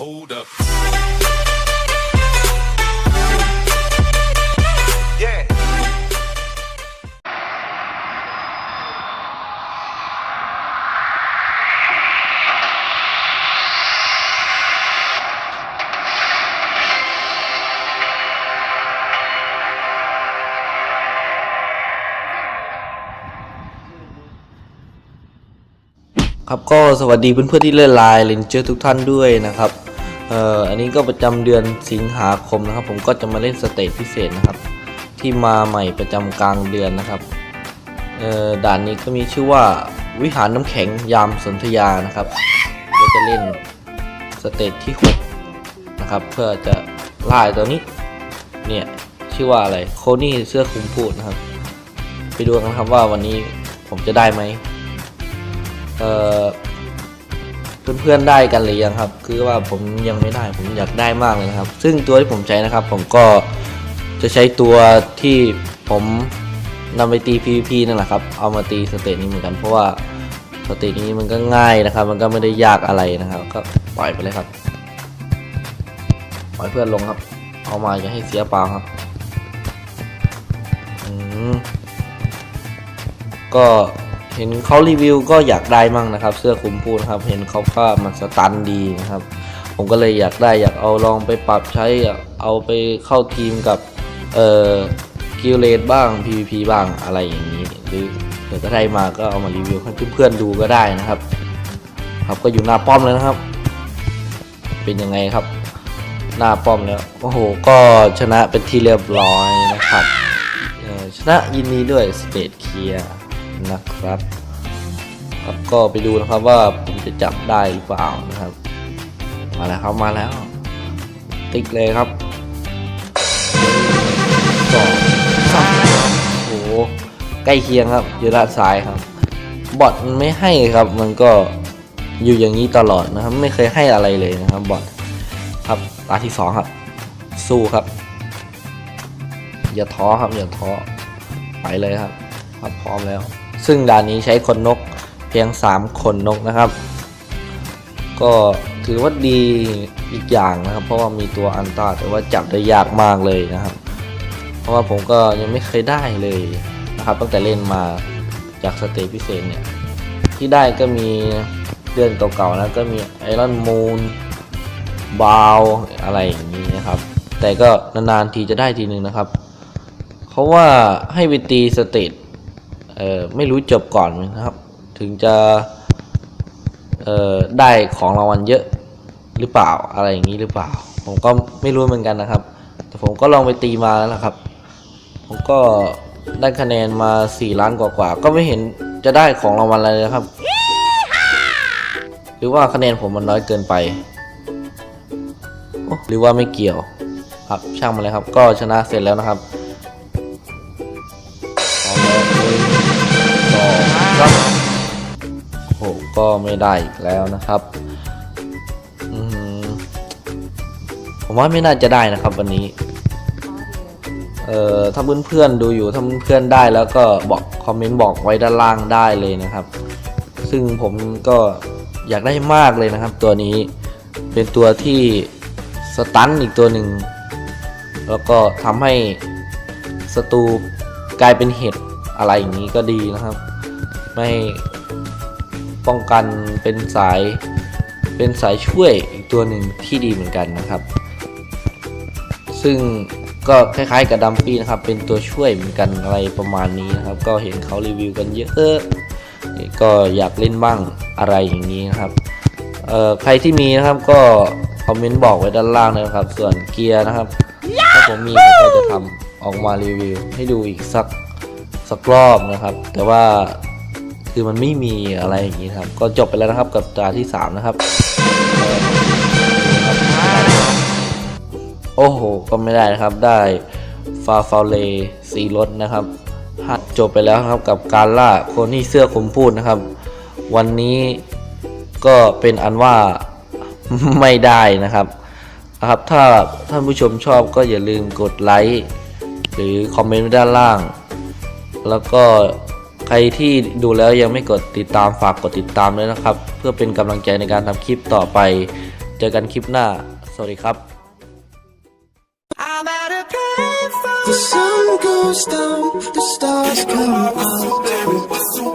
Hold up. Yeah. ครับก็สวัสดีเพื่อนๆที่เล่นไลน์เลนเจอร์ทุกท่านด้วยนะครับ เอ่ออันนี้ก็ประจำเดือนสิงหาคมนะครับ ผมก็จะมาเล่นสเตจพิเศษนะครับ ที่มาใหม่ประจำกลางเดือนนะครับเอ่อด่านนี้ก็มีชื่อว่าวิหารน้ำแข็งยามสนธยานะครับก็จะเล่นสเตจที่6นะครับเพื่อจะล่าตัวนี้เนี่ยชื่อว่าอะไรโคนี่เสื้อคลุมพูดนะครับ ไปดูกันครับว่าวันนี้ผมจะได้ไหมเอ่อ เพื่อนๆได้กันหรือยังครับ คือว่าผมยังไม่ได้ผมอยากได้มากเลยนะครับ ซึ่งตัวที่ผมใช้นะครับ ผมก็จะใช้ตัวที่ผมนำไปตี PVP นั่นแหละครับ เอามาตีสเตจนี้เหมือนกัน เพราะว่าสเตจนี้มันก็ง่ายนะครับ มันก็ไม่ได้ยากอะไรนะครับ ก็ปล่อยไปเลยครับ ปล่อยเพื่อนลงครับ เอามาอย่าให้เสียเปล่าครับอืมก็ เห็นเขารีวิวก็อยากได้มั่งนะครับ เสื้อคุมพูนะครับ เห็นเขาก็มันสตันดีนะครับ ผมก็เลยอยากได้อยากเอาลองไปปรับใช้เอาไปเข้าทีมกับเอ่อกิลเลดบ้าง PVP บ้างอะไรอย่างนี้ หรือเผื่อจะได้มาก็เอามารีวิวให้เพื่อนๆดูก็ได้นะครับ ครับก็อยู่หน้าป้อมแล้วนะครับ เป็นยังไงครับ หน้าป้อมแล้วโอ้โหก็ชนะเป็นที่เรียบร้อยนะครับชนะยินดีด้วยสเตทเคลียร์ นะครับ ครับก็ไปดูนะครับว่าผมจะจับได้หรือเปล่านะครับ มาแล้วครับมาแล้ว ติ๊กเลยครับสองสามโอ้โหใกล้เคียงครับอยู่ด้านซ้ายครับ บอทมันไม่ให้ครับ มันก็อยู่อย่างนี้ตลอดนะครับ ไม่เคยให้อะไรเลยนะครับบอทครับตาที่สองครับ สู้ครับ อย่าท้อครับอย่าท้อไปเลยครับ ครับพร้อมแล้ว ซึ่งด่านนี้ใช้คนนกเพียง 3 คนนกนะครับ ก็ถือว่าดีอีกอย่างนะครับ เพราะว่ามีตัวอันต้าแต่ว่าจับได้ยากมากเลยนะครับ เพราะว่าผมก็ยังไม่เคยได้เลยนะครับ ตั้งแต่เล่นมาจากสเตจพิเศษเนี่ยที่ได้ก็มีเดือนเก่าๆนะก็มีไอรอนมูนบาวอะไรอย่างนี้นะครับ แต่ก็นานๆทีจะได้ทีนึงนะครับเขาะว่าให้ไปตีสเตจ เออไม่รู้จบก่อนนะครับ ถึงจะเออได้ของรางวัลเยอะหรือเปล่าอะไรอย่างนี้หรือเปล่า ผมก็ไม่รู้เหมือนกันนะครับ แต่ผมก็ลองไปตีมาแล้วนะครับ ผมก็ได้คะแนนมา 4 ล้านกว่าๆก็ไม่เห็นจะได้ของรางวัลอะไรเลยนะครับ หรือว่าคะแนนผมมันน้อยเกินไป หรือว่าไม่เกี่ยวครับช่างมันเลยครับ ก็ชนะเสร็จแล้วนะครับ ก็ไม่ได้อีกแล้วนะครับผมว่าไม่น่าจะได้นะครับวันนี้ เอ่อถ้าเพื่อนๆดูอยู่ถ้าเพื่อนๆได้แล้วก็บอกคอมเมนต์บอกไว้ด้านล่างได้เลยนะครับ ซึ่งผมก็อยากได้มากเลยนะครับ ตัวนี้เป็นตัวที่สตันอีกตัวหนึ่งแล้วก็ทำให้ศัตรูกลายเป็นเห็ดอะไรอย่างนี้ก็ดีนะครับ ไม่ ป้องกันเป็นสายเป็นสายช่วยอีกตัวหนึ่งที่ดีเหมือนกันนะครับ ซึ่งก็คล้ายๆกับดัมปี้นะครับ เป็นตัวช่วยเหมือนกันอะไรประมาณนี้นะครับ ก็เห็นเขารีวิวกันเยอะก็อยากเล่นบ้างอะไรอย่างนี้นะครับเอ่อใครที่มีนะครับก็คอมเมนต์บอกไว้ด้านล่างนะครับ ส่วนเกียร์นะครับถ้าผมมีผมก็จะทำออกมารีวิว ให้ดูอีกสักสักรอบนะครับ แต่ว่า คือมันไม่มีอะไรอย่างนี้ครับ ก็จบไปแล้วนะครับกับตาที่ 3 นะครับ โอ้โห ก็ไม่ได้นะครับ ได้ฟาฟาเลสีรถนะครับจบไปแล้วครับกับการล่าคนที่เสื้อคมพูดนะครับ วันนี้ก็เป็นอันว่าไม่ได้นะครับนะครับถ้าท่านผู้ชมชอบก็อย่าลืมกดไลค์หรือคอมเมนต์ด้านล่าง แล้วก็ ใครที่ดูแล้วยังไม่กดติดตามฝากกดติดตามเลยนะครับ เพื่อเป็นกำลังใจในการทำคลิปต่อไป เจอกันคลิปหน้า สวัสดีครับ The sun goes down, the stars come out.